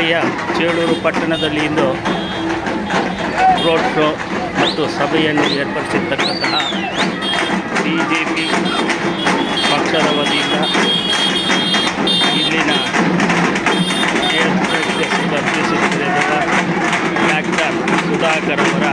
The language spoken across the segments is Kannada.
ಹೋಬಳಿಯ ಚೇಳೂರು ಪಟ್ಟಣದಲ್ಲಿ ಇಂದು ರೋಡ್ ಶೋ ಮತ್ತು ಸಭೆಯನ್ನು ಏರ್ಪಡಿಸಿರ್ತಕ್ಕಂತಹ ಬಿ ಜೆ ಪಿ ಪಕ್ಷದ ವತಿಯಿಂದ ಇಲ್ಲಿನ ಸ್ಪರ್ಧಿಸುತ್ತಿರುವ ಡಾಕ್ಟರ್ ಸುಧಾಕರ್ ಅವರ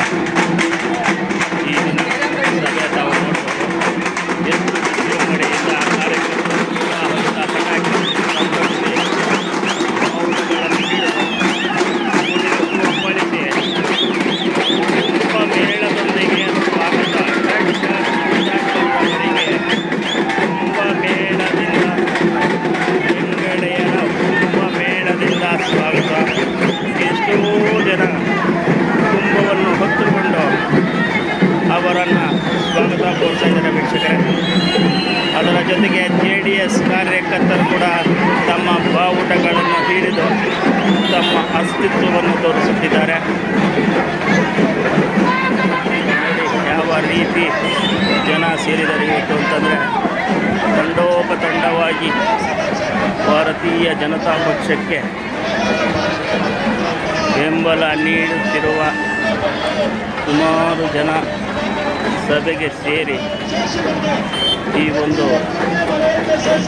ತಂಡೋಪತಂಡವಾಗಿ ಭಾರತೀಯ ಜನತಾ ಪಕ್ಷಕ್ಕೆ ಬೆಂಬಲ ನೀಡುತ್ತಿರುವ ಸುಮಾರು ಜನ ಸಭೆಗೆ ಸೇರಿ ಈ ಒಂದು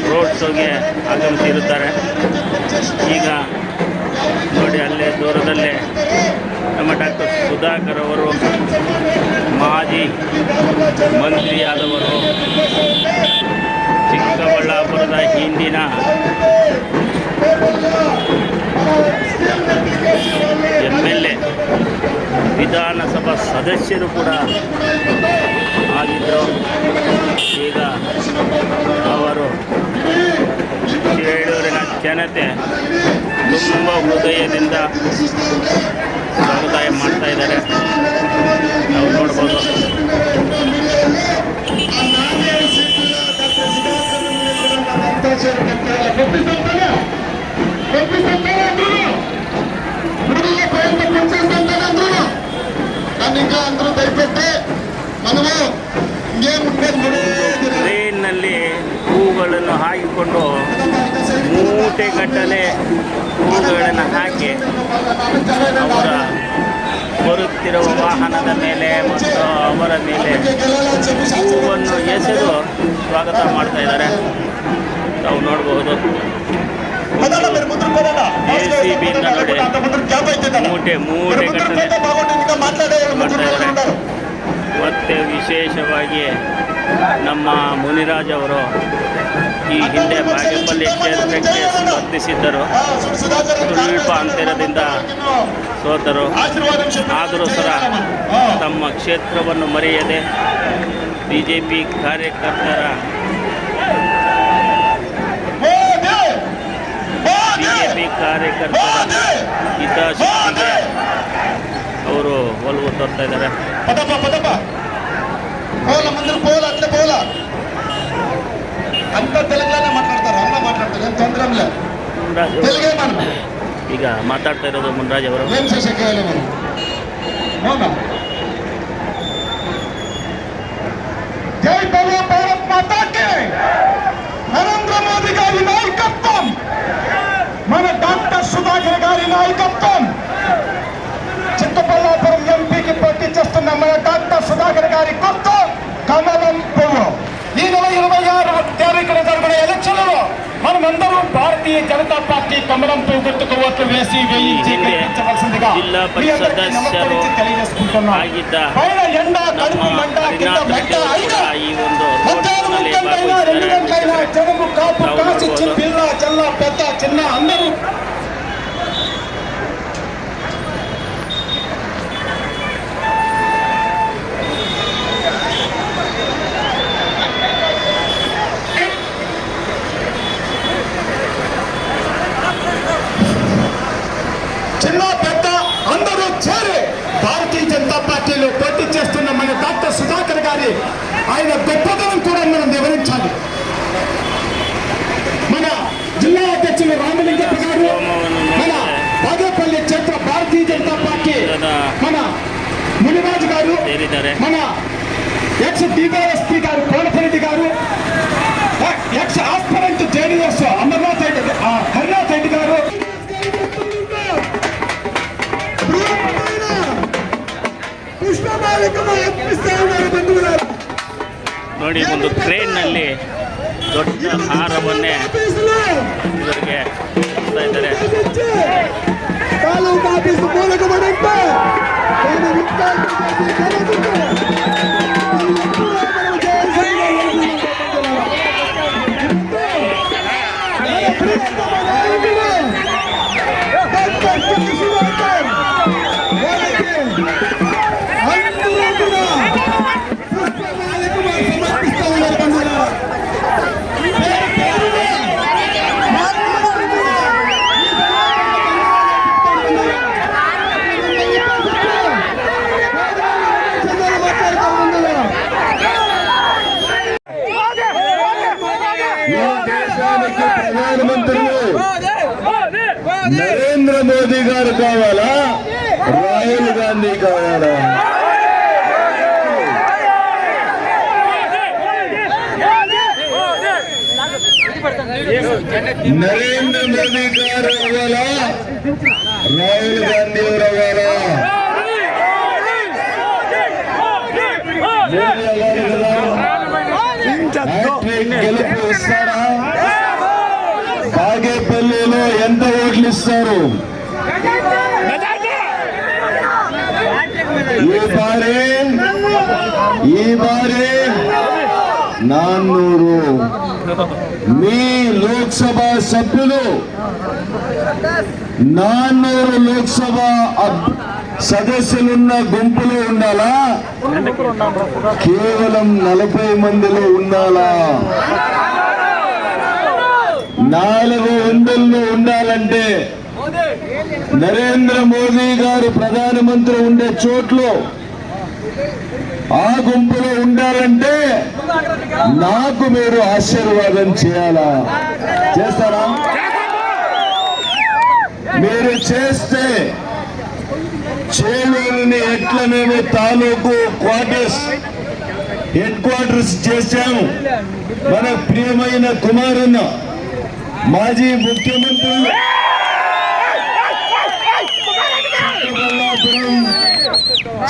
ರೋಡ್ ಶೋಗೆ ಆಗಮಿಸಿರುತ್ತಾರೆ. ಈಗ ನೋಡಿ ಅಲ್ಲೇ ದೂರದಲ್ಲೇ ನಮ್ಮ ಡಾಕ್ಟರ್ ಸುಧಾಕರ್ ಅವರು, ಮಾಜಿ ಮಂತ್ರಿಯಾದವರು ಹಿಂದಿನ ಎಂ ಎಲ್ ಎ ವಿಧಾನಸಭಾ ಸದಸ್ಯರು ಕೂಡ ಆಗಿದ್ದರು ಈಗ ಅವರು ಚೇಳೂರಿನ ಜನತೆ ತುಂಬ ಹೃದಯದಿಂದ ಸಮುದಾಯ ಮಾಡ್ತಾ ಇದ್ದಾರೆ. ನಾವು ನೋಡ್ಬೋದು. ಟ್ರೈನ್ನಲ್ಲಿ ಹೂಗಳನ್ನು ಹಾಕಿಕೊಂಡು ಮೂಟೆಗಟ್ಟಲೆ ಹೂಗಳನ್ನು ಹಾಕಿ ಅವರ ಬರುತ್ತಿರುವ ವಾಹನದ ಮೇಲೆ ಮತ್ತು ಅವರ ಮೇಲೆ ಹೂವನ್ನು ಎಸೆದು ಸ್ವಾಗತ ಮಾಡ್ತಾ ಇದ್ದಾರೆ. ತಾವು ನೋಡಬಹುದು ಮೂಟೆ ಮೂಟೆ ಮತ್ತು ವಿಶೇಷವಾಗಿ ನಮ್ಮ ಮುನಿರಾಜ್ ಅವರು ಈ ಹಿಂದೆ ಬಾಗೇಪಲ್ಲಿ ಕ್ಷೇತ್ರಕ್ಕೆ ಸ್ಪರ್ಧಿಸಿದ್ದರು. ಸ್ವಲ್ಪ ಅಂತರದಿಂದ ಸೋತರು. ಆದರೂ ಸಹ ತಮ್ಮ ಕ್ಷೇತ್ರವನ್ನು ಮರೆಯದೆ ಬಿ ಜೆ ಪಿ ಕಾರ್ಯಕರ್ತರ ಬಿ ಜೆ ಪಿ ಕಾರ್ಯಕರ್ತರ ಹಿತಾಸಕ್ತಿಗೆ ಅವರು ಒಲವು ತೋರ್ತಾ ಇದ್ದಾರೆ. ಈಗ ಮಾತಾಡ್ತಾ ಇರೋದು ಮುನ್ರಾಜ್ ಅವರು. నాయకత్వం చిత్తపల్లాపురం ఎంపీకి పోటీ చేస్తున్న మన డాక్టర్ సుధాకర్ గారి కొత్త కమలం పువ్వు. ఈ నెల ఇరవై ఆరు తారీఖున జరగడే ఎలక్షన్లలో మనమందరం భారతీయ జనతా పార్టీ కమలం పువ్వు గుర్తుకు ఓట్లు వేసి వేయించి తెలియజేసుకుంటున్నాం పైన కాపు కాసిచ్చిన పిల్ల పెద్ద చిన్న అందరూ చిన్న పెద్ద అందరూ చేరి భారతీయ జనతా పార్టీలో పోటీ చేస్తున్న మన డాక్టర్ సుధాకర్ గారి ఆయన గొప్పతనం కూడా మనం వివరించాలి. మన జిల్లా అధ్యక్షులు రామలింగప్ప గారు మన బాగేపల్లి క్షేత్ర భారతీయ జనతా పార్టీ మన మునిరాజు గారు మన ఎక్స్ డివైఎస్పీ గారు కోనపరెడ్డి గారు ex aspirant JDS Amarnath Reddy Harinath Reddy గారు. ನೋಡಿ ಒಂದು ಕ್ರೇನ್ನಲ್ಲಿ ದೊಡ್ಡ ಹಾರವನ್ನೇ ಇವರಿಗೆ ಇದ್ದಾರೆ. నరేంద్ర మోదీ గారు కావాలా? రాహుల్ గాంధీ కావాలా? నరేంద్ర మోదీ గారు అవ్వాలా రాహుల్ గాంధీ గారు అవ్వాలా గెలుపు ఇస్తారా? బాగేపల్లిలో ఎంత ఓట్లు ఇస్తారు ఈ బారి ఈ బారి నాన్నూరు. మీ లోక్సభ సభ్యులు నాన్నూరు లోక్సభ అబ్- సదస్సులున్న గుంపులో ఉండాలా? కేవలం నలభై మందిలో ఉండాలా? నాలుగు వందల్లో ఉండాలంటే నరేంద్ర మోదీ గారు ప్రధానమంత్రి ఉండే చోట్లు ఆ గుంపులో ఉండాలంటే నాకు మీరు ఆశీర్వాదం చేయాలా? చేస్తారా? మీరు చేస్తే చేలూరుని ఎట్లా మేము తాలూకు క్వార్టర్స్ హెడ్ క్వార్టర్స్ చేశాము. మన ప్రియమైన కుమారన్న మాజీ చిక్కబల్లాపురం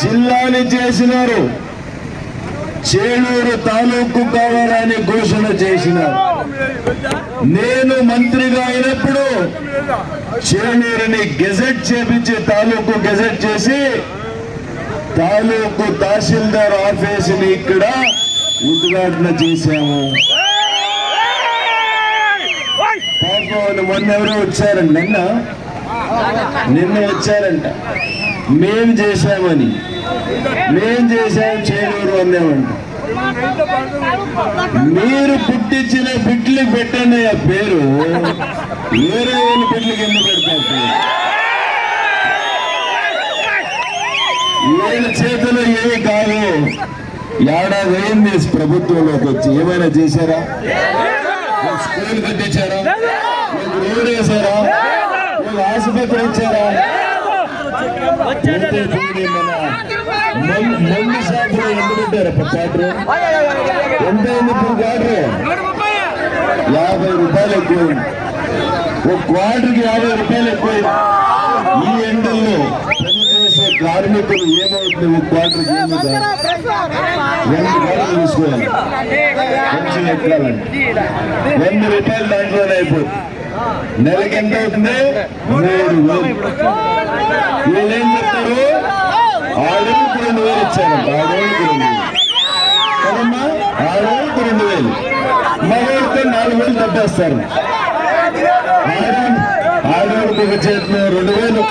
జిల్లాని చేసినారు. చేలూరు తాలూకు కావాలని ఘోషణ చేసినారు. నేను మంత్రిగా అయినప్పుడు చేలూరుని గెజెట్ చేపించి తాలూకు గెజెట్ చేసి తాలూకు తహసీల్దార్ ఆఫీసుని ఇక్కడ ఉద్ఘాటన చేశాము. పాపం మొన్న ఎవరో వచ్చారండి నిన్న? నిన్న వచ్చారంట. మేం చేశామని. మేం చేశాం చేలూరు అన్నామంట. మీరు పుట్టించిన బిడ్లు పెట్టండి ఆ పేరు. వేరే వాళ్ళ బిడ్లు ఎందుకు పెడతారు పేరు? వీళ్ళ చేతిలో ఏమి కాదు. ఏడాది అయింది ప్రభుత్వంలోకి వచ్చి. ఏమైనా చేశారా? స్కూల్ కట్టించారా? ఒక రోడ్ వేసారా ఒక ఆసుపత్రి ఇచ్చారా? మందు షాపులో ఎంత పెట్టారు క్వార్టర్. ఎంత అయింది ఇప్పుడు క్వార్టర్? యాభై రూపాయలు ఎక్కువ ఒక క్వార్టర్కి యాభై రూపాయలు ఎక్కువ ఈ ఎండల్లో పనిచేసే కార్మికులు ఏమవుతుంది? ఒక క్వార్టర్కి ఏమి కాదు రెండు క్వార్టర్లు తీసుకోవాలి. మంచిగా ఎక్కాలండి వంద రూపాయలు దాంట్లోనే అయిపోతుంది. నెలకి ఎంత అవుతుంది? మూడు వీళ్ళు ఏం చెప్తారు? ఆడేళ్ళకి రెండు వేలు ఇచ్చారంట ఆడేళ్ళకి రెండు వేలు. కదమ్మా? ఆడేళ్ళకి రెండు వేలు. మగవాడితే నాలుగు వేలు తప్పేస్తారు ఆడవాడికి ఒక చేతిలో రెండు వేలు.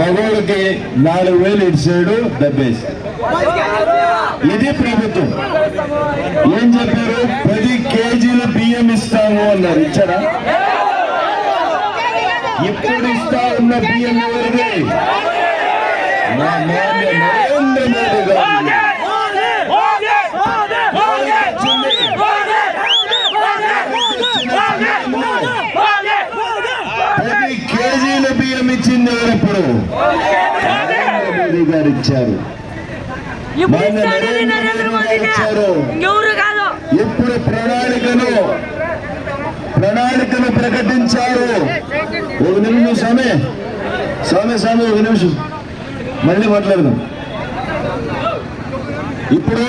మగవాడికి నాలుగు వేలు ఇటు సైడు ఇది ప్రభుత్వం. ఏం చెప్పారు? పది కేజీలు బియ్యం ఇస్తాము అన్నారు. ఇచ్చారా? ఎప్పుడు ఇస్తా ఉన్న కేజీల బియ్యం ఇచ్చింది ఎవరెప్పుడు? నరేంద్ర మోదీ. గారు ఇచ్చారు. ఇప్పుడు ప్రణాళికను ప్రణాళికను ప్రకటించారు. ఒక నిమిషం స్వామి. స్వామి స్వామి ఒక నిమిషం. మళ్ళీ మాట్లాడదాం. ఇప్పుడు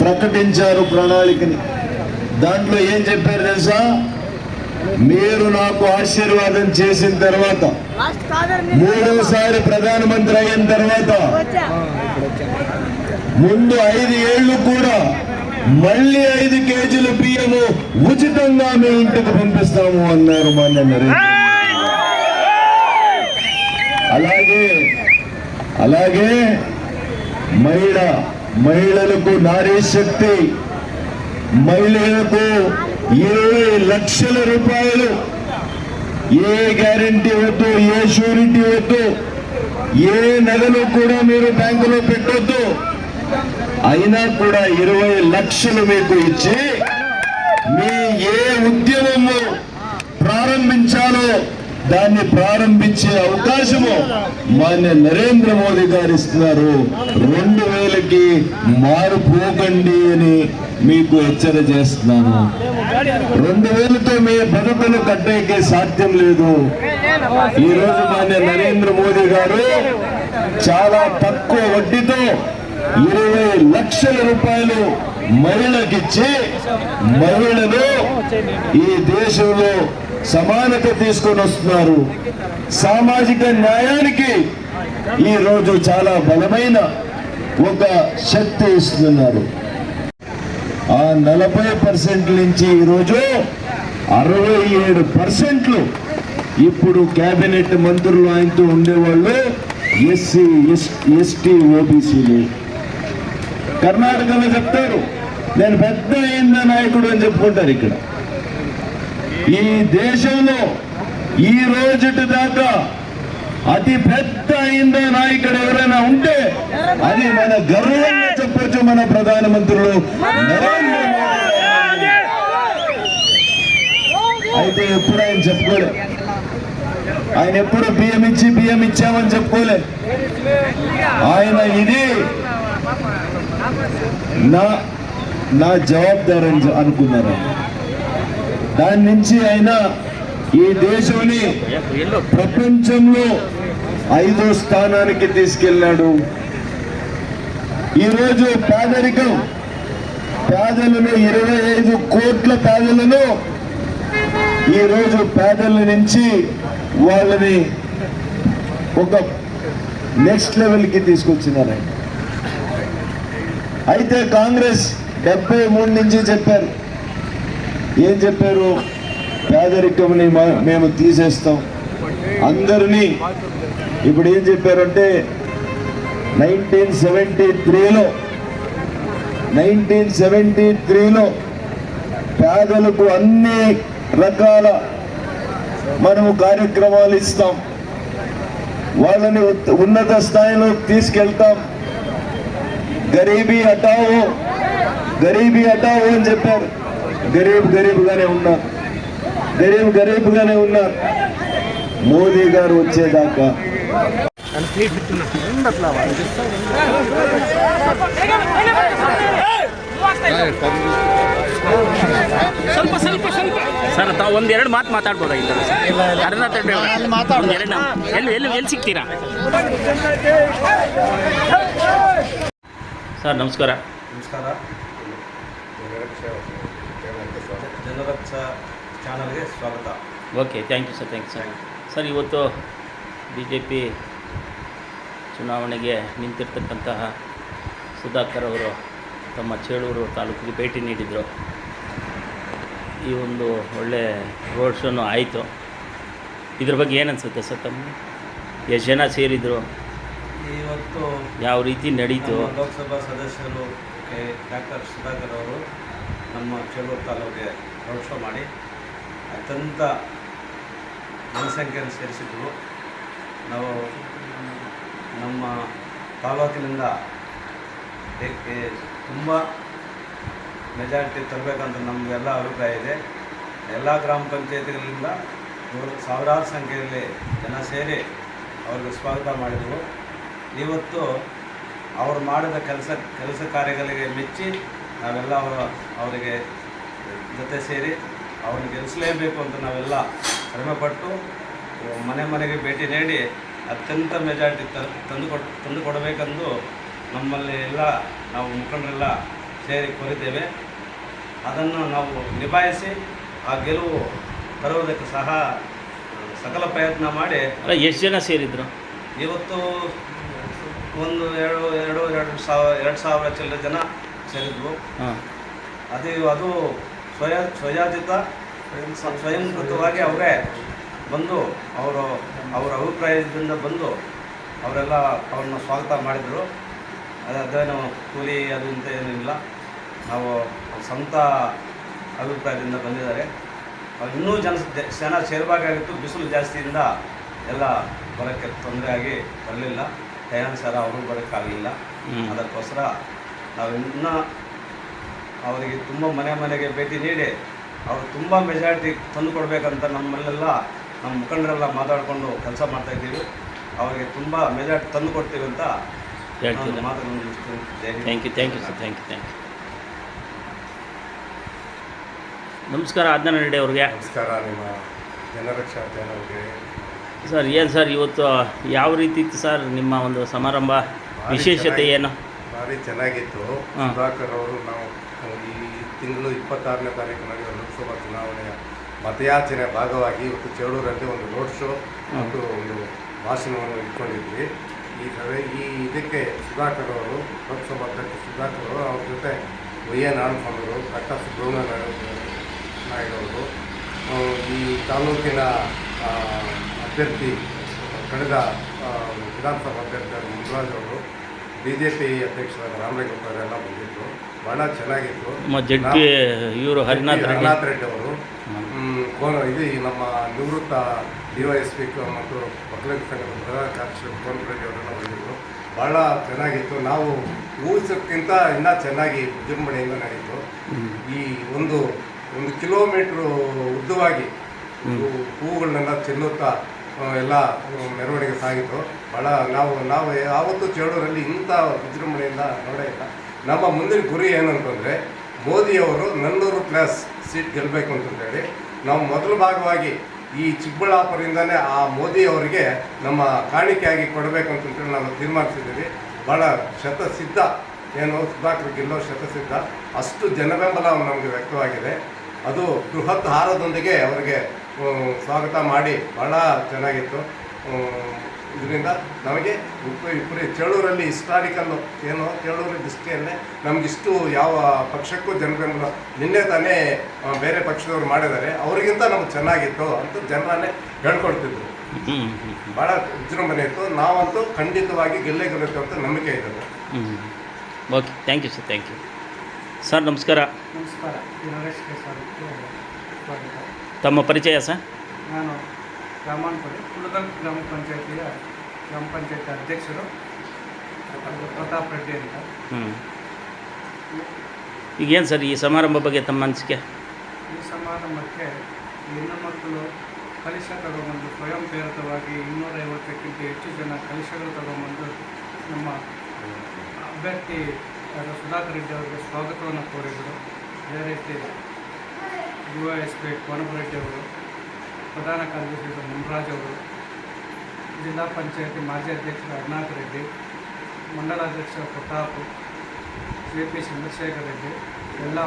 ప్రకటించారు ప్రణాళికని. దాంట్లో ఏం చెప్పారు తెలుసా? మీరు నాకు ఆశీర్వాదం చేసిన తర్వాత మూడోసారి ప్రధానమంత్రి అయిన తర్వాత ముందు ఐదు ఏళ్ళు కూడా మళ్ళీ ఐదు కేజీల బియ్యము ఉచితంగా మీ ఇంటికి పంపిస్తాము అన్నారు మాన్య నరేంద్ర అలాగే అలాగే మహిళ మహిళలకు నారీ శక్తి మహిళలకు ఇరవై లక్షల రూపాయలు. ఏ గ్యారంటీ వద్దు ఏ షూరిటీ వద్దు ఏ నగలు కూడా మీరు బ్యాంకులో పెట్టొద్దు. అయినా కూడా ఇరవై లక్షలు మీకు ఇచ్చి మీ ఏ ఉద్యమము ప్రారంభించాలో దాన్ని ప్రారంభించే అవకాశము మాన్య నరేంద్ర మోదీ గారు ఇస్తున్నారు. రెండు వేలకి మారిపోకండి అని మీకు హెచ్చర చేస్తున్నాను. రెండు వేలతో మీ బతుకులు కట్టేకే సాధ్యం లేదు. ఈ రోజు మాన్య నరేంద్ర మోదీ గారు చాలా తక్కువ వడ్డీతో ఇరవై లక్షల రూపాయలు మహిళకిచ్చి మహిళను ఈ దేశంలో సమానత తీసుకొని వస్తున్నారు. సామాజిక న్యాయానికి ఈ రోజు చాలా బలమైన ఒక శక్తి ఇస్తున్నారు. ఆ నలభై పర్సెంట్ నుంచి ఈరోజు అరవై ఏడు పర్సెంట్లు ఇప్పుడు కేబినెట్ మంత్రులు ఆయనతో ఉండేవాళ్ళు ఎస్సీ ఎస్టీ ఓబీసీలు. కర్ణాటకలో చెప్తారు. నేను పెద్ద అయింద నాయకుడు అని చెప్పుకుంటారు ఇక్కడ. ఈ దేశంలో ఈ రోజుటి దాకా అతి పెద్ద అయింద నాయకుడు ఎవరైనా ఉంటే అది మన గర్వంగా చెప్పొచ్చు మన ప్రధానమంత్రులు నరేంద్ర అయితే ఎప్పుడు ఆయన చెప్పుకోలే. ఆయన ఎప్పుడు బియ్యం ఇచ్చి బియ్యం ఇచ్చామని చెప్పుకోలే. ఆయన ఇది నా నా జవాబుదారు అని అనుకున్నారు దాని నుంచి ఆయన ఈ దేశాన్ని ప్రపంచంలో ఐదో స్థానానికి తీసుకెళ్ళాడు ఈరోజు పేదరికం పేదలను ఇరవై ఐదు కోట్ల పేదలను ఈరోజు పేదల నుంచి వాళ్ళని ఒక నెక్స్ట్ లెవెల్కి తీసుకొచ్చినారు ఆయన. అయితే కాంగ్రెస్ డెబ్బై మూడు నుంచి చెప్పారు. ఏం చెప్పారు? పేదరికంని మేము తీసేస్తాం. అందరినీ ఇప్పుడు ఏం చెప్పారంటే నైన్టీన్ సెవెంటీ త్రీలో నైన్టీన్ సెవెంటీ త్రీలో పేదలకు అన్ని రకాల మనము కార్యక్రమాలు ఇస్తాం. వాళ్ళని ఉన్నత స్థాయిలో తీసుకెళ్తాం. గరీబీ హటావో గరీబీ హటావో అని చెప్పారు గరీబ్ గరీబ్గానే ఉన్నారు గరీబ్ గరీబ్గానే ఉన్నారు మోదీ గారు వచ్చేదాకా ಸ್ವಲ್ಪ ಸ್ವಲ್ಪ ಸ್ವಲ್ಪ ಸರ್ ತಾವು ಒಂದೆರಡು ಮಾತು ಮಾತಾಡ್ಬೋದಾಗಿತ್ತು ಕರ್ನಾಟಕ ಒಂದೆರಡು ಎಲ್ಲಿ ಎಲ್ಲಿ ಎಲ್ಲಿ ಸಿಗ್ತೀರಾ ಸರ್ ನಮಸ್ಕಾರ. ನಮಸ್ಕಾರ. ಜನರಕ್ಷ ಚಾನಲ್ಗೆ ಸ್ವಾಗತ. Okay thank you sir thank you sir. Sir ಇವತ್ತು ಬಿ ಜೆ ಪಿ ಚುನಾವಣೆಗೆ ನಿಂತಿರ್ತಕ್ಕಂತಹ ಸುಧಾಕರ್ ಅವರು ತಮ್ಮ ಚೇಳೂರು ತಾಲೂಕಿಗೆ ಭೇಟಿ ನೀಡಿದರು. ಈ ಒಂದು ಒಳ್ಳೆ ರೋಡ್ ಶೋನು ಆಯಿತು. ಇದ್ರ ಬಗ್ಗೆ ಏನು ಅನ್ಸುತ್ತೆ ಸರ್ ತಮ್ಮ ಎಷ್ಟು ಜನ ಸೇರಿದರು? ಇವತ್ತು ಯಾವ ರೀತಿ ನಡೀತು? ಲೋಕಸಭಾ ಸದಸ್ಯರು ಡಾಕ್ಟರ್ ಸುಧಾಕರ್ ಅವರು ನಮ್ಮ ಚೇಳೂರು ತಾಲೂಕಿಗೆ ರೋಡ್ ಶೋ ಮಾಡಿ ಅತ್ಯಂತ ಜನಸಂಖ್ಯೆಯನ್ನು ಸೇರಿಸಿದ್ರು. ನಾವು ನಮ್ಮ ತಾಲೂಕಿನಿಂದ ತುಂಬ ಮೆಜಾರಿಟಿ ತರಬೇಕಂತ ನಮಗೆಲ್ಲ ಅಭಿಪ್ರಾಯ ಇದೆ. ಎಲ್ಲ ಗ್ರಾಮ ಪಂಚಾಯತಿಗಳಿಂದ ನೂರು ಸಾವಿರಾರು ಸಂಖ್ಯೆಯಲ್ಲಿ ಜನ ಸೇರಿ ಅವ್ರಿಗೆ ಸ್ವಾಗತ ಮಾಡಿದರು. ಇವತ್ತು ಅವರು ಮಾಡಿದ ಕೆಲಸ ಕೆಲಸ ಕಾರ್ಯಗಳಿಗೆ ಮೆಚ್ಚಿ ನಾವೆಲ್ಲ ಅವರ ಅವರಿಗೆ ಜೊತೆ ಸೇರಿ ಅವ್ರನ್ನ ಗೆಲ್ಲಿಸಲೇಬೇಕು ಅಂತ ನಾವೆಲ್ಲ ಶ್ರಮಪಟ್ಟು ಮನೆ ಮನೆಗೆ ಭೇಟಿ ನೀಡಿ ಅತ್ಯಂತ ಮೆಜಾರಿಟಿ ತಂದು ಕೊಡ್ ತಂದು ಕೊಡಬೇಕೆಂದು ನಮ್ಮಲ್ಲಿ ಎಲ್ಲ ನಾವು ಮುಖಂಡರೆಲ್ಲ ಸೇರಿ ಕೋರಿದ್ದೇವೆ. ಅದನ್ನು ನಾವು ನಿಭಾಯಿಸಿ ಆ ಗೆಲುವು ತರುವುದಕ್ಕೆ ಸಹ ಸಕಲ ಪ್ರಯತ್ನ ಮಾಡಿ. ಎಷ್ಟು ಜನ ಸೇರಿದ್ರು? ಇವತ್ತು ಒಂದು ಎರಡು ಎರಡು ಎರಡು ಸಾವಿರ ಎರಡು ಸಾವಿರ ಚಿಲ್ಲರೆ ಜನ ಸೇರಿದ್ರು ಹಾಂ. ಅದು ಅದು ಸ್ವಯ ಸ್ವಯಾಜಿತ ಸ್ವಯಂಕೃತವಾಗಿ ಅವರೇ ಬಂದು ಅವರು ಅವರ ಅಭಿಪ್ರಾಯದಿಂದ ಬಂದು ಅವರೆಲ್ಲ ಅವ್ರನ್ನ ಸ್ವಾಗತ ಮಾಡಿದರು. ಅದು ಅದೇನು ಕೂಲಿ ಅದು ಅಂತ ಏನಿಲ್ಲ ನಾವು ಸ್ವಂತ ಅಭಿಪ್ರಾಯದಿಂದ ಬಂದಿದ್ದಾರೆ. ಇನ್ನೂ ಜನ ಜನ ಸೇರಬೇಕಾಗಿತ್ತು. ಬಿಸಿಲು ಜಾಸ್ತಿಯಿಂದ ಎಲ್ಲ ಬರೋಕ್ಕೆ ತೊಂದರೆ ಆಗಿ ಬರಲಿಲ್ಲ. ದಯಾನಂದ ಅವರು ಬರೋಕ್ಕಾಗಲಿಲ್ಲ. ಅದಕ್ಕೋಸ್ಕರ ನಾವು ಇನ್ನೂ ಅವರಿಗೆ ತುಂಬ ಮನೆ ಮನೆಗೆ ಭೇಟಿ ನೀಡಿ ಅವರು ತುಂಬ ಮೆಜಾರಿಟಿ ತಂದು ಕೊಡಬೇಕಂತ ನಮ್ಮಲ್ಲೆಲ್ಲ ನಮ್ಮ ಮುಖಂಡರೆಲ್ಲ ಮಾತಾಡಿಕೊಂಡು ಕೆಲಸ ಮಾಡ್ತಾಯಿದ್ದೀವಿ ಅವರಿಗೆ ತುಂಬ ಮೆಜಾರಿಟಿ ತಂದು ಕೊಡ್ತೀವಿ ಅಂತ ಮಾತನ್ನು. Thank you thank you sir thank you thank you ನಮಸ್ಕಾರ ಆದ್ನ ರೆಡ್ಡಿ ಅವ್ರಿಗೆ. ನಮಸ್ಕಾರ ನಿಮ್ಮ ಜನರಕ್ಷಾ ಚಾನಲ್ಗೆ ಸರ್ ಏನು ಸರ್ ಇವತ್ತು ಯಾವ ರೀತಿ ಇತ್ತು ಸರ್ ನಿಮ್ಮ ಒಂದು ಸಮಾರಂಭ? ಭಾರಿ ವಿಶೇಷತೆ ಏನು? ಭಾರಿ ಚೆನ್ನಾಗಿತ್ತು. ಹಾ. ಸುಧಾಕರ್ ಅವರು ನಾವು ಈ ತಿಂಗಳು ಇಪ್ಪತ್ತಾರನೇ ತಾರೀಕು ನಡೆಯುವ ಲೋಕಸಭಾ ಚುನಾವಣೆಯ ಮತಯಾಚನೆ ಭಾಗವಾಗಿ ಇವತ್ತು ಚೇಳೂರಲ್ಲಿ ಒಂದು ರೋಡ್ ಶೋ ಮತ್ತು ಒಂದು ಭಾಷಣವನ್ನು ಇಟ್ಕೊಂಡಿದ್ವಿ. ಈ ಸರಿ ಈ ಇದಕ್ಕೆ ಸುಧಾಕರ್ ಅವರು ಲೋಕಸಭಾ ಅಧ್ಯಕ್ಷ ಸುಧಾಕರ್ ಅವರು ಅವ್ರ ಜೊತೆ ವೈ ಎನ್ ಆಳ್ಕೊಂಡರು ಕಟ್ಟ ಸುಬ್ರಹ್ಮಣ್ಯ ನಾಯ್ಡು ಅವರು ಆ, ಈ ತಾಲೂಕಿನ ಆ, ಅಭ್ಯರ್ಥಿ ಕಳೆದ ವಿಧಾನಸಭಾ ಅಭ್ಯರ್ಥಿ ಮುನ್ರಾಜ್ ಅವರು ಬಿ ಜೆ ಪಿ ಅಧ್ಯಕ್ಷರಾದ ರಾಮಲಿಂಗಪ್ಪ ಅವರೆಲ್ಲ ಬಂದಿದ್ದರು ಭಾಳ ಚೆನ್ನಾಗಿತ್ತು. ಇವರು ಹರಿನಾಥ್ ರಂಗನಾಥ್ ಹರಿನಾಥ್ ರೆಡ್ಡಿ ಅವರು. ಕೋನ ಇದು ನಮ್ಮ ನಿವೃತ್ತ ಡಿ ವೈ ಎಸ್ ಪಿ ಮತ್ತು ಮಕ್ಕಳ ಸಂಘದ ಪ್ರಧಾನ ಕಾರ್ಯದರ್ಶಿ ಕೋನ್ ರೆಡ್ಡಿ ಅವರೆಲ್ಲ ಬಂದಿದ್ದರು ಭಾಳ ಚೆನ್ನಾಗಿತ್ತು. ನಾವು ಊಹಿಸೋಕ್ಕಿಂತ ಇನ್ನೂ ಚೆನ್ನಾಗಿ ವಿಜೃಂಭಣೆಯಿಂದ ನಡೀತು ಈ ಒಂದು ಒಂದು ಕಿಲೋಮೀಟ್ರು ಉದ್ದವಾಗಿ ಹೂವುಗಳನ್ನೆಲ್ಲ ಚೆಲ್ಲುತ್ತಾ ಆ, ಎಲ್ಲ ಮೆರವಣಿಗೆ ಸಾಗಿತು ಭಾಳ ನಾವು ನಾವು ಯಾವತ್ತೂ ಚೇಳೂರಲ್ಲಿ ಇಂಥ ವಿಜೃಂಭಣೆಯಿಂದ ನೋಡೇ ಇಲ್ಲ. ನಮ್ಮ ಮುಂದಿನ ಗುರಿ ಏನಂತಂದರೆ ಮೋದಿಯವರು ನನ್ನೂರು ಪ್ಲಸ್ ಸೀಟ್ ಗೆಲ್ಲಬೇಕು ಅಂತಂತೇಳಿ ನಾವು ಮೊದಲ ಭಾಗವಾಗಿ ಈ ಚಿಕ್ಕಬಳ್ಳಾಪುರದಿಂದಲೇ ಆ ಮೋದಿ ಅವರಿಗೆ ನಮ್ಮ ಕಾಣಿಕೆಯಾಗಿ ಕೊಡಬೇಕು ಅಂತಂತೇಳಿ ನಾವು ತೀರ್ಮಾನಿಸಿದ್ದೀವಿ. ಭಾಳ ಶತಸಿದ್ಧ ಏನು, ಸುಧಾಕರ್ ಗೆಲ್ಲೋ ಶತಸಿದ್ಧ. ಅಷ್ಟು ಜನಬೆಂಬಲ ನಮಗೆ ವ್ಯಕ್ತವಾಗಿದೆ. ಅದು ಬೃಹತ್ ಹಾರದೊಂದಿಗೆ ಅವರಿಗೆ ಸ್ವಾಗತ ಮಾಡಿ. ಭಾಳ ಚೆನ್ನಾಗಿತ್ತು. ಇದರಿಂದ ನಮಗೆ ಉಪರಿ ಚೇಳೂರಲ್ಲಿ ಹಿಸ್ಟಾರಿಕಲ್ಲು ಏನು ಚೇಳೂರು ದೃಷ್ಟಿಯಲ್ಲೇ ನಮಗಿಷ್ಟು ಯಾವ ಪಕ್ಷಕ್ಕೂ ಜನಬೆಂಬಲ ನಿನ್ನೆ ತಾನೇ ಬೇರೆ ಪಕ್ಷದವರು ಮಾಡಿದ್ದಾರೆ. ಅವರಿಗಿಂತ ನಮ್ಗೆ ಚೆನ್ನಾಗಿತ್ತು ಅಂತ ಜನರನ್ನೇ ಹೇಳ್ಕೊಳ್ತಿದ್ರು. ಭಾಳ ವಿಜೃಂಭಣೆ ಇತ್ತು. ನಾವಂತೂ ಖಂಡಿತವಾಗಿ ಗೆಲ್ಲೇ ಗೆಲ್ಲುತ್ತೆ ಅಂತ ನಂಬಿಕೆ ಇದೆ ಹ್ಞೂ okay thank you sir thank you sir ನಮಸ್ಕಾರ. ನಮಸ್ಕಾರ. ತಮ್ಮ ಪರಿಚಯ ಸರ್? ನಾನು ಗ್ರಾಮಾಂತರ ಕುಳಗಲ್ ಗ್ರಾಮ ಪಂಚಾಯತಿಯ ಗ್ರಾಮ ಪಂಚಾಯತಿ ಅಧ್ಯಕ್ಷರು ಪ್ರತಾಪ್ ರೆಡ್ಡಿ ಅಂತ. ಹ್ಞೂ ಈಗೇನು ಸರ್ ಈ ಸಮಾರಂಭ ಬಗ್ಗೆ ತಮ್ಮ ಅನಿಸಿಕೆ? ಈ ಸಮಾರಂಭಕ್ಕೆ ಹೆಣ್ಣು ಮಕ್ಕಳು ಕಲಶ ತಗೊಂಬಂದು ಸ್ವಯಂ ಪ್ರೇರಿತವಾಗಿ ಇನ್ನೂರೈವತ್ತಕ್ಕಿಂತ ಹೆಚ್ಚು ಜನ ಕಲಶಗಳು ತಗೊಂಬಂದು ನಮ್ಮ ಅಭ್ಯರ್ಥಿ ಸುಧಾಕರ್ ರೆಡ್ಡಿ ಅವರಿಗೆ ಸ್ವಾಗತವನ್ನು ಕೋರಿದರು. ಅದೇ ರೀತಿ ಯು ಎಸ್ ಪಿ ಕೋನಪುರೆಡ್ಡಿ ಅವರು, ಪ್ರಧಾನ ಕಾರ್ಯದರ್ಶಿ ಮುನ್ರಾಜ್ ಅವರು, ಜಿಲ್ಲಾ ಪಂಚಾಯತಿ ಮಾಜಿ ಅಧ್ಯಕ್ಷ ಅರ್ನಾಥ್ ರೆಡ್ಡಿ, ಮಂಡಲಾಧ್ಯಕ್ಷ ಪ್ರತಾಪ್ ಕೆ ಪಿ ಚಂದ್ರಶೇಖರ್ ರೆಡ್ಡಿ, ಎಲ್ಲ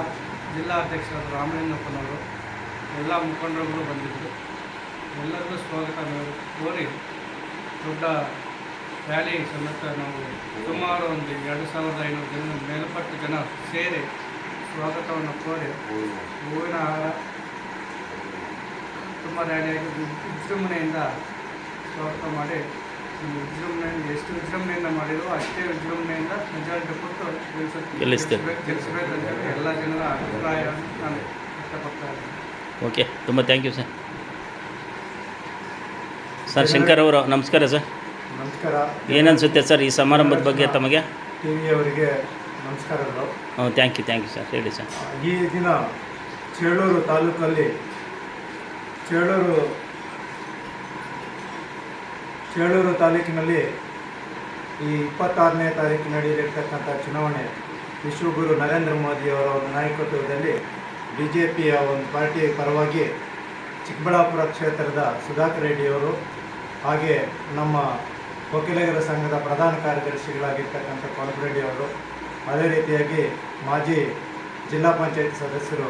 ಜಿಲ್ಲಾ ಅಧ್ಯಕ್ಷರಾದ ರಾಮಲಿಂಗಪ್ಪನವರು, ಎಲ್ಲ ಮುಖಂಡರುಗಳು ಬಂದಿದ್ದರು. ಎಲ್ಲರಿಗೂ ಸ್ವಾಗತ ಕೋರಿ ದೊಡ್ಡ ರ್ಯಾಲಿ ಸಮೇತ ನಾವು ಸುಮಾರು ಒಂದು ಎರಡು ಸಾವಿರದ ಐನೂರು ಜನ ಮೇಲ್ಪಟ್ಟು ಜನ ಸೇರಿ ಸ್ವಾಗತವನ್ನು ಕೋರಿ ಹೂವಿನ ಹಾರ ತುಂಬ ರ್ಯಾಲಿಯಾಗಿ ವಿಜ್- ವಿಜೃಂಭಣೆಯಿಂದ ಸ್ವಾಗತ ಮಾಡಿ ವಿಜೃಂಭಣೆಯಿಂದ ಎಷ್ಟು ವಿಜೃಂಭಣೆಯಿಂದ ಮಾಡಿದ್ರು ಅಷ್ಟೇ ವಿಜೃಂಭಣೆಯಿಂದ ಮೆಜಾರಿಟಿ ಕೊಟ್ಟು. ಗೆಲ್ಲಿಸಬೇಕಂತೇಳಿ ಎಲ್ಲ ಜನರ ಅಭಿಪ್ರಾಯ ನಾನು ಇಷ್ಟಪಡ್ತಾ ಇದ್ದೀನಿ. ಓಕೆ ತುಂಬ thank you sir sir Shankar ಅವರು ನಮಸ್ಕಾರ ಸರ್ ನಮಸ್ಕಾರ. ಏನನ್ಸುತ್ತೆ ಸರ್ ಈ ಸಮಾರಂಭದ ಬಗ್ಗೆ ತಮಗೆ? ಟಿ ವಿಯವರಿಗೆ ನಮಸ್ಕಾರಗಳು ಹ್ಞೂ thank you thank you sir ಹೇಳಿ ಸರ್ ಈ ದಿನ ಚೇಳೂರು ತಾಲೂಕಲ್ಲಿ ಚೇಳೂರು ಚೇಳೂರು ತಾಲೂಕಿನಲ್ಲಿ ಈ ಇಪ್ಪತ್ತಾರನೇ ತಾರೀಕು ನಡೆಯಲಿರ್ತಕ್ಕಂಥ ಚುನಾವಣೆ ವಿಶ್ವಗುರು ನರೇಂದ್ರ ಮೋದಿಯವರ ಒಂದು ನಾಯಕತ್ವದಲ್ಲಿ ಬಿ ಜೆ ಪಿಯ ಒಂದು ಪಾರ್ಟಿ ಪರವಾಗಿ ಚಿಕ್ಕಬಳ್ಳಾಪುರ ಕ್ಷೇತ್ರದ ಸುಧಾಕರ್ ರೆಡ್ಡಿಯವರು ಹಾಗೆ ನಮ್ಮ ವಕೀಲಗರ ಸಂಘದ ಪ್ರಧಾನ ಕಾರ್ಯದರ್ಶಿಗಳಾಗಿರ್ತಕ್ಕಂಥ ಕೊನಪರೆಡ್ಡಿ ಅವರು ಅದೇ ರೀತಿಯಾಗಿ ಮಾಜಿ ಜಿಲ್ಲಾ ಪಂಚಾಯತ್ ಸದಸ್ಯರು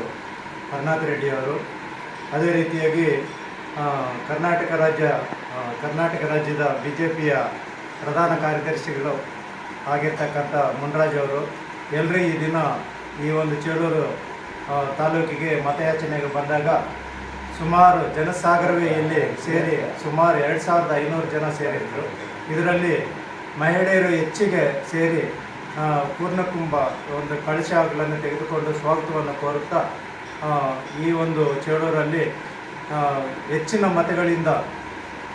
ಅರ್ನಾಥ್ ರೆಡ್ಡಿ ಅವರು, ಅದೇ ರೀತಿಯಾಗಿ ಕರ್ನಾಟಕ ರಾಜ್ಯ ಕರ್ನಾಟಕ ರಾಜ್ಯದ ಬಿ ಜೆ ಪಿಯ ಪ್ರಧಾನ ಕಾರ್ಯದರ್ಶಿಗಳು ಆಗಿರ್ತಕ್ಕಂಥ ಮುನ್ರಾಜ್ ಅವರು ಎಲ್ಲರೂ ಈ ದಿನ ಈ ಒಂದು ಚೇಳೂರು ತಾಲೂಕಿಗೆ ಮತಯಾಚನೆಗೆ ಬಂದಾಗ ಸುಮಾರು ಜನಸಾಗರವೇ ಇಲ್ಲಿ ಸೇರಿ ಸುಮಾರು ಎರಡು ಸಾವಿರದ ಐನೂರು ಜನ ಸೇರಿದ್ದರು ಇದರಲ್ಲಿ ಮಹಿಳೆಯರು ಹೆಚ್ಚಿಗೆ ಸೇರಿ ಪೂರ್ಣಕುಂಭ ಒಂದು ಕಳಶಗಳನ್ನು ತೆಗೆದುಕೊಂಡು ಸ್ವಾಗತವನ್ನು ಕೋರುತ್ತಾ ಈ ಒಂದು ಚೇಳೂರಲ್ಲಿ ಹೆಚ್ಚಿನ ಮತಗಳಿಂದ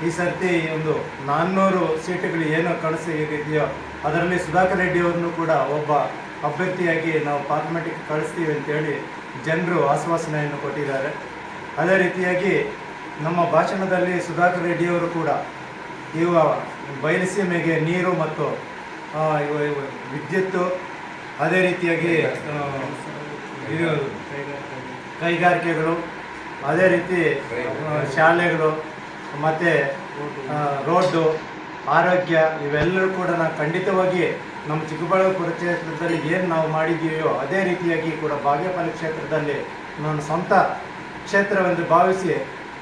ಈ ಸರ್ತಿ ಈ ಒಂದು ನಾನ್ನೂರು ಸೀಟುಗಳು ಏನು ಕಳಿಸಿ ಇದೆಯೋ ಅದರಲ್ಲಿ ಸುಧಾಕರ್ ರೆಡ್ಡಿ ಅವರನ್ನು ಕೂಡ ಒಬ್ಬ ಅಭ್ಯರ್ಥಿಯಾಗಿ ನಾವು ಪಾರ್ಲಿಮೆಂಟಿಗೆ ಕಳಿಸ್ತೀವಿ ಅಂತೇಳಿ ಜನರು ಆಶ್ವಾಸನೆಯನ್ನು ಕೊಟ್ಟಿದ್ದಾರೆ. ಅದೇ ರೀತಿಯಾಗಿ ನಮ್ಮ ಭಾಷಣದಲ್ಲಿ ಸುಧಾಕರ್ ರೆಡ್ಡಿಯವರು ಕೂಡ ಇವ ಬಯಲುಸೀಮೆಗೆ ನೀರು ಮತ್ತು ವಿದ್ಯುತ್ತು ಅದೇ ರೀತಿಯಾಗಿ ಇದು ಕೈಗಾರಿಕೆಗಳು, ಅದೇ ರೀತಿ ಶಾಲೆಗಳು, ಮತ್ತು ರೋಡು ಆರೋಗ್ಯ, ಇವೆಲ್ಲರೂ ಕೂಡ ನಾವು ಖಂಡಿತವಾಗಿ ನಮ್ಮ ಚಿಕ್ಕಬಳ್ಳಾಪುರ ಕ್ಷೇತ್ರದಲ್ಲಿ ಏನು ನಾವು ಮಾಡಿದ್ದೀವೋ ಅದೇ ರೀತಿಯಾಗಿ ಕೂಡ ಬಾಗೇಪಲ್ಲಿ ಕ್ಷೇತ್ರದಲ್ಲಿ ನನ್ನ ಸ್ವಂತ ಕ್ಷೇತ್ರವೆಂದು ಭಾವಿಸಿ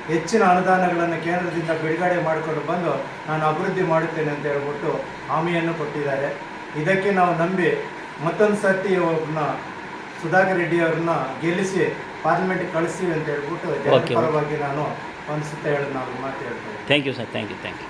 ಹೆಚ್ಚಿನ ಅನುದಾನಗಳನ್ನು ಕೇಂದ್ರದಿಂದ ಬಿಡುಗಡೆ ಮಾಡಿಕೊಂಡು ಬಂದು ನಾನು ಅಭಿವೃದ್ಧಿ ಮಾಡುತ್ತೇನೆ ಅಂತ ಹೇಳ್ಬಿಟ್ಟು ಹಾಮಿಯನ್ನು ಕೊಟ್ಟಿದ್ದಾರೆ. ಇದಕ್ಕೆ ನಾವು ನಂಬಿ ಮತ್ತೊಂದು ಸರ್ತಿ ಒಬ್ಬನ ಸುಧಾಕರ್ ರೆಡ್ಡಿ ಅವ್ರನ್ನ ಗೆಲ್ಲಿಸಿ ಪಾರ್ಲಿಮೆಂಟ್ ಕಳಿಸ್ತೀವಿ ಅಂತ ಹೇಳ್ಬಿಟ್ಟು. ಪರವಾಗಿ ನಾನು ಒಂದು ಸುತ್ತ ಹೇಳಿ ನಾನು ಮಾತು ಹೇಳ್ತೇನೆ thank you sir thank you thank you